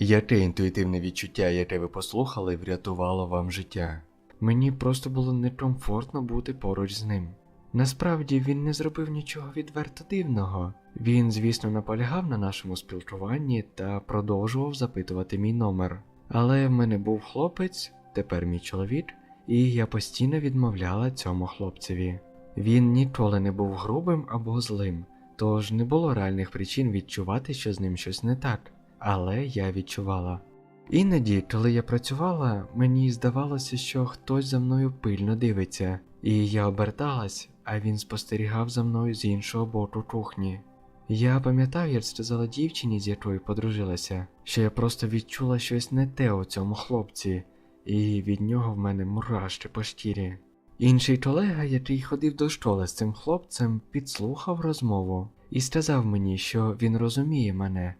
Яке інтуїтивне відчуття, яке ви послухали, врятувало вам життя? Мені просто було некомфортно бути поруч з ним. Насправді він не зробив нічого відверто дивного. Він, звісно, наполягав на нашому спілкуванні та продовжував запитувати мій номер. Але в мене був хлопець, тепер мій чоловік, і я постійно відмовляла цьому хлопцеві. Він ніколи не був грубим або злим, тож не було реальних причин відчувати, що з ним щось не так, але я відчувала. Іноді, коли я працювала, мені здавалося, що хтось за мною пильно дивиться, і я оберталась, а він спостерігав за мною з іншого боку кухні. Я пам'ятав, як сказала дівчині, з якою подружилася, що я просто відчула щось не те у цьому хлопці, і від нього в мене мурашки по шкірі. Інший колега, який ходив до школи з цим хлопцем, підслухав розмову і сказав мені, що він розуміє мене,